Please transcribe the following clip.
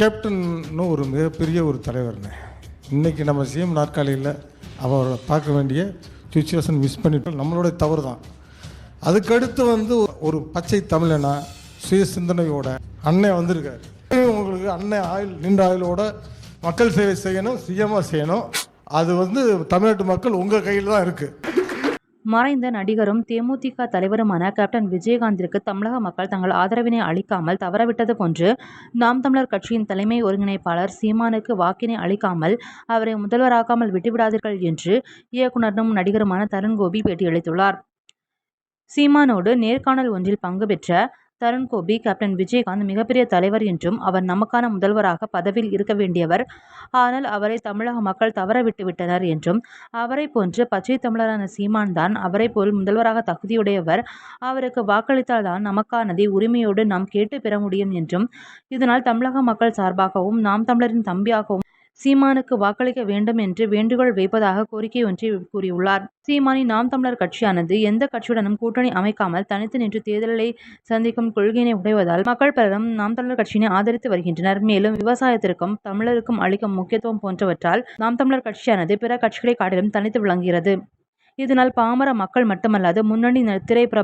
கேப்டன்னு ஒரு மிகப்பெரிய ஒரு தலைவர்னே. இன்னைக்கு நம்ம சிஎம் நாற்காலியில் அவரை பார்க்க வேண்டிய சுச்சுவேஷன் மிஸ் பண்ணிட்டோம். நம்மளோட தவறு தான். அதுக்கடுத்து வந்து ஒரு பச்சை தமிழனா சுய சிந்தனையோட அண்ணன் வந்திருக்காரு. உங்களுக்கு அண்ணன் ஆயுள் நீண்ட ஆயுளோட மக்கள் சேவை செய்யணும் சுயமாக செய்யணும். அது வந்து தமிழ்நாட்டு மக்கள் உங்கள் கையில் தான் இருக்குது மறைந்த நடிகரும் தேமுதிக தலைவருமான கேப்டன் விஜயகாந்திற்கு தமிழக மக்கள் தங்கள் ஆதரவினை அளிக்காமல் தவறவிட்டது போன்று நாம் தமிழர் கட்சியின் தலைமை ஒருங்கிணைப்பாளர் சீமானுக்கு வாக்கினை அளிக்காமல் அவரை முதல்வராக்காமல் விட்டுவிடாதீர்கள் என்று இயக்குநரும் நடிகருமான தருண்கோபி பேட்டியளித்துள்ளார். சீமானோடு நேர்காணல் ஒன்றில் பங்கு பெற்ற தருண் கோபி கேப்டன் விஜயகாந்த் மிகப்பெரிய தலைவர் என்றும் அவர் நமக்கான முதல்வராக பதவியில் இருக்க வேண்டியவர். ஆனால் அவரை தமிழக மக்கள் தவற விட்டுவிட்டனர் என்றும் அவரை போன்று பச்சை தமிழரான சீமான் தான் அவரை போல் முதல்வராக தகுதியுடையவர். அவருக்கு வாக்களித்தால் தான் நமக்கானதை உரிமையோடு நாம் கேட்டு பெற முடியும் என்றும் இதனால் தமிழக மக்கள் சார்பாகவும் நாம் தமிழரின் தம்பியாகவும் சீமானுக்கு வாக்களிக்க வேண்டும் என்று வேண்டுகோள் வைப்பதாக கோரிக்கை ஒன்றை கூறியுள்ளார். சீமானின் நாம் தமிழர் கட்சியானது எந்த கட்சியுடனும் கூட்டணி அமைக்காமல் தனித்து நின்று தேர்தலை சந்திக்கும் கொள்கையினை உடைவதால் மக்கள் பலரும் நாம் தமிழர் கட்சியினை ஆதரித்து வருகின்றனர். மேலும் விவசாயத்திற்கும் தமிழருக்கும் அளிக்கும் முக்கியத்துவம் போன்றவற்றால் நாம் தமிழர் கட்சியானது பிற கட்சிகளை காட்டிலும் தனித்து விளங்குகிறது. இதனால் பாமர மக்கள் மட்டுமல்லாது முன்னணி ந- பிரபல